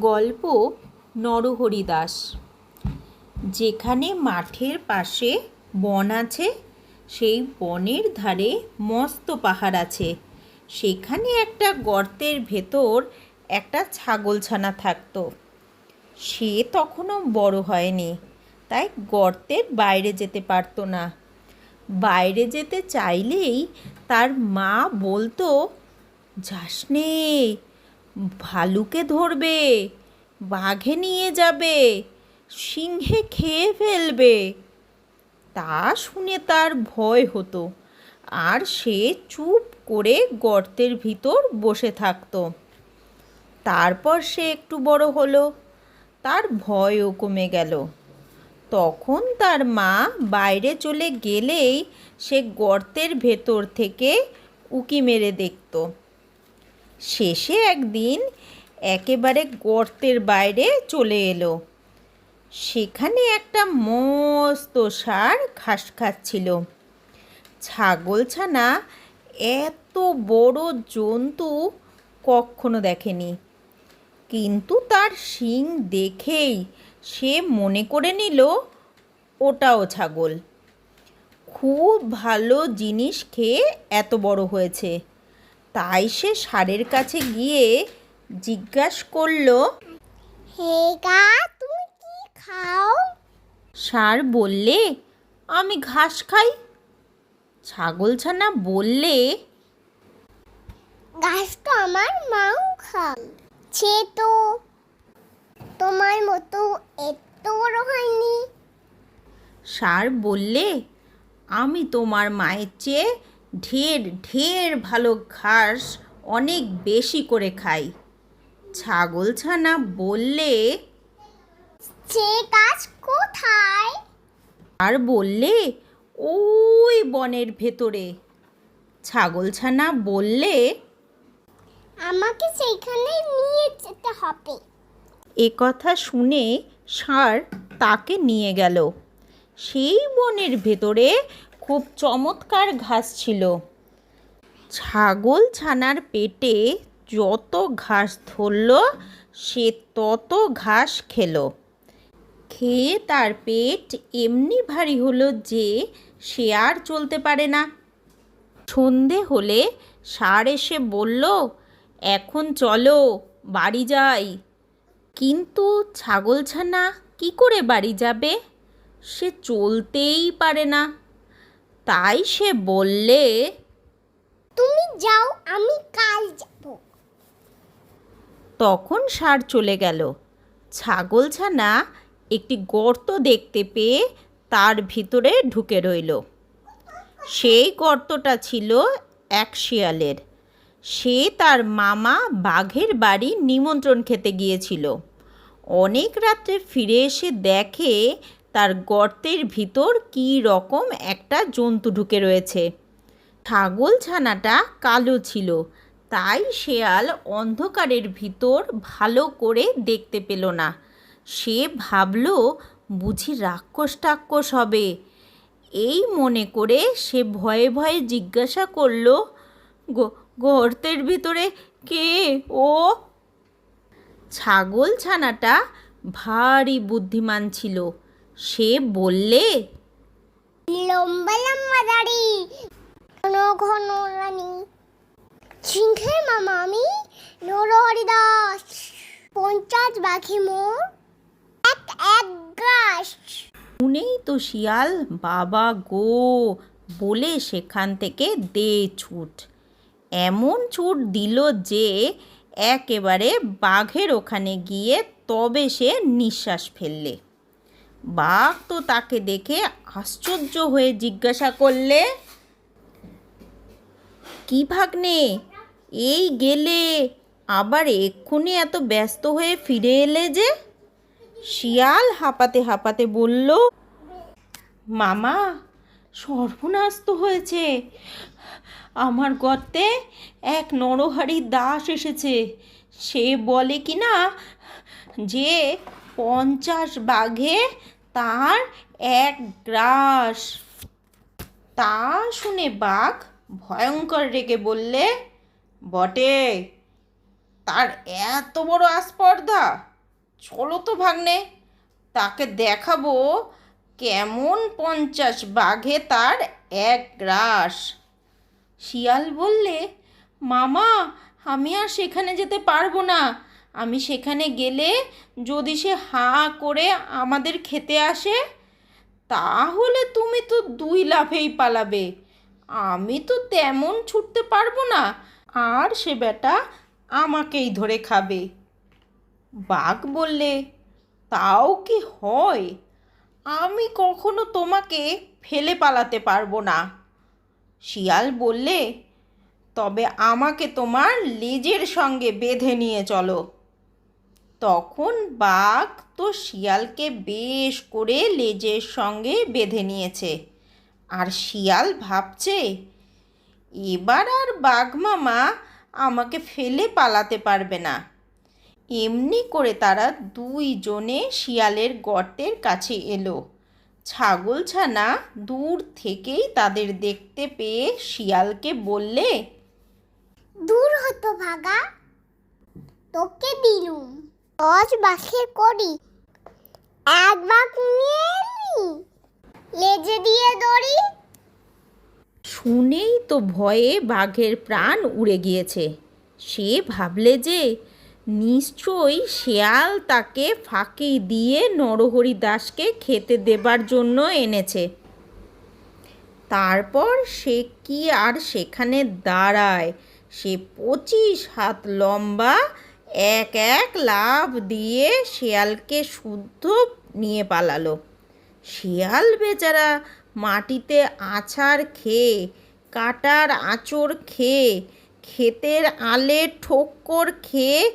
গল্প নরহরি দাস যেখানে মাঠের পাশে বন আছে, সেই বনের ধারে মস্ত পাহাড় আছে। সেখানে একটা গর্তের ভেতর একটা ছাগলছানা থাকতো। সে তখনও বড় হয়নি, তাই গর্তের বাইরে যেতে পারতো না। বাইরে যেতে চাইলেই তার মা বলতো, যাস ভালুকে ধরবে, বাঘে নিয়ে যাবে, সিংহে খেয়ে ফেলবে। তা শুনে তার ভয় হতো। আর সে চুপ করে গর্তের ভিতর বসে থাকতো। তারপর সে একটু বড় হলো। তার ভয়ও কমে গেল। তখন তার মা বাইরে চলে গেলেই সে গর্তের ভেতর থেকে উকি মেরে দেখতো। শেষে একদিন একেবারে গর্তের বাইরে চলে এলো। সেখানে একটা মস্ত সার ঘাস খাচ্ছিল। ছাগলছানা এত বড় জন্তু কখনো দেখেনি। কিন্তু তার শিং দেখেই সে মনে করে নিল, ওটাও ছাগল। খুব ভালো জিনিস খেয়ে এত বড় হয়েছে। তাই সে ষাঁড়ের কাছে গিয়ে জিজ্ঞাস করল হে গা তুমি কি খাও? ষাঁড় বললে আমি ঘাস খাই। ছাগলছানা বললে ঘাস তো আমার মাও খাও সে তো তোমার মতো এত বড় হয়নি। ষাঁড় বললে আমি তোমার মায়ের চেয়ে ঢের ঢের ভালো ঘাস অনেক বেশি করে খাই। ছাগল ছানা বললে সে গাছ কোথায়? আর বললে ওই বনের ভেতরে। ছাগল ছানা বললে আমাকে সেইখানে নিয়ে যেতে হবে। এ কথা শুনে ষাঁড় তাকে নিয়ে গেল। সেই বনের ভেতরে খুব চমৎকার ঘাস ছিল। ছাগল ছানার পেটে যত ঘাস ধরল, সে তত ঘাস খেলো। খেয়ে তার পেট এমনি ভারী হলো যে সে আর চলতে পারে না। সন্ধে হলে সার এসে বলল, এখন চলো, বাড়ি যাই। কিন্তু ছাগলছানা কি করে বাড়ি যাবে? সে চলতেই পারে না। তাই সে বললে তুমি যাও আমি কাল যাব। তখন ষাঁড় চলে গেল। ছাগলছানা একটি গর্ত দেখতে পেয়ে তার ভিতরে ঢুকে রইল। সেই গর্তটা ছিল এক শিয়ালের। সে তার মামা বাঘের বাড়ি নিমন্ত্রণ খেতে গিয়েছিল। অনেক রাত্রে ফিরে এসে দেখে তার গর্তের ভিতর কী রকম একটা জন্তু ঢুকে রয়েছে। ছাগল ছানাটা কালো ছিল, তাই শেয়াল অন্ধকারের ভিতর ভালো করে দেখতে পেল না। সে ভাবল, বুঝি রাক্ষস টাক্ষস হবে। এই মনে করে সে ভয়ে ভয়ে জিজ্ঞাসা করল, "গ- গর্তের ভিতরে কে ও? ছাগল ছানাটা ভারী বুদ্ধিমান ছিল সে বললে লম্বা লম্বা দাড়ি ঘন ঘন রানী সিংহের মামা আমি নরহরি দাস পঞ্চাশ বাঘে মোর এক এক গ্রাস শুনেই তো শিয়াল বাবা গো বলে সেখান থেকে দে ছুট। এমন ছুট দিল যে একেবারে বাঘের ওখানে গিয়ে তবে সে নিঃশ্বাস ফেললে। বাঘ তো তাকে দেখে আশ্চর্য হয়ে জিজ্ঞাসা করলে, কি ভাগ্নে, এই গেলে আবার এক্ষুনি এত ব্যস্ত হয়ে ফিরে এলে যে? শিয়াল হাঁপাতে হাঁপাতে বলল, মামা, সর্বনাশ তো হয়েছে। আমার গর্তে এক নরহারি দাস এসেছে। সে বলে কি না যে, পঞ্চাশ বাঘে তার এক গ্রাস। তা শুনে বাঘ ভয়ঙ্কর রেগে বললে, বটে, তার এত বড় আস্পর্ধা। চলো তো ভাগ্নে, তাকে দেখাবো কেমন পঞ্চাশ বাঘে তার এক গ্রাস। শিয়াল বললে, মামা, আমি আর সেখানে যেতে পারব না। আমি সেখানে গেলে যদি সে হাঁ করে আমাদের খেতে আসে, তাহলে তুমি তো দুই লাফেই পালাবে। আমি তো তেমন ছুটতে পারব না, আর সে বেটা আমাকেই ধরে খাবে। বাঘ বললে, তাও কি হয়? আমি কখনো তোমাকে ফেলে পালাতে পারব না। শিয়াল বললে, তবে আমাকে তোমার লেজের সঙ্গে বেঁধে নিয়ে চলো। তখন বাঘ তো শিয়ালকে বেশ করে লেজের সঙ্গে বেঁধে নিয়েছে। আর শিয়াল ভাবছে, এবার আর বাঘ মামা আমাকে ফেলে পালাতে পারবে না। এমনি করে তারা দুইজনে শিয়ালের গর্তের কাছে এলো। ছাগল ছানা দূর থেকেই তাদের দেখতে পেয়ে শিয়ালকে বললে, দূর হতো ভাগা, তোকে দিলুম। দশ বাঘের করি। এক বাঘ নিয়ে লেজে দিয়ে দড়ি? শুনেই তো ভয়ে বাঘের প্রাণ উড়ে গিয়েছে। সে ভাবলে যে নিশ্চয়ই শেয়াল তাকে ফাঁকি দিয়ে নরহরি দাসকে খেতে দেবার জন্য এনেছে। তারপর সে কি আর সেখানে দাঁড়ায়? সে পঁচিশ হাত লম্বা এক এক লাভ দিয়ে শেয়ালকে শুদ্ধ নিয়ে পালালো। শিয়াল বেচারা মাটিতে আছাড় খেয়ে, কাটার আঁচড় খেয়ে, ক্ষেতের আলে ঠোক্কর খেয়ে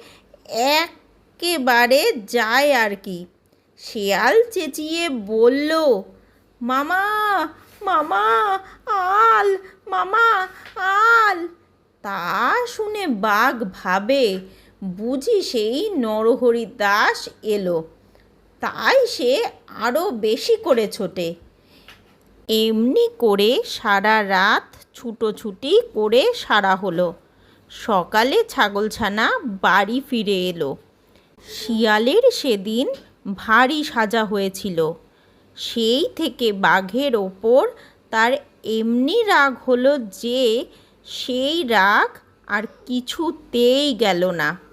একেবারে যায় আর কি। শিয়াল চেঁচিয়ে বলল, মামা মামা, আল মামা, আল। তা শুনে বাঘ ভাবে বুঝি সেই নরহরি দাস এলো। তাই সে আরও বেশি করে ছোটে। এমনি করে সারা রাত ছুটোছুটি করে সারা হলো। সকালে ছাগলছানা বাড়ি ফিরে এলো। শিয়ালের সেদিন ভারী সাজা হয়েছিল। সেই থেকে বাঘের ওপর তার এমনি রাগ হলো যে সেই রাগ আর কিছুতেই গেল না।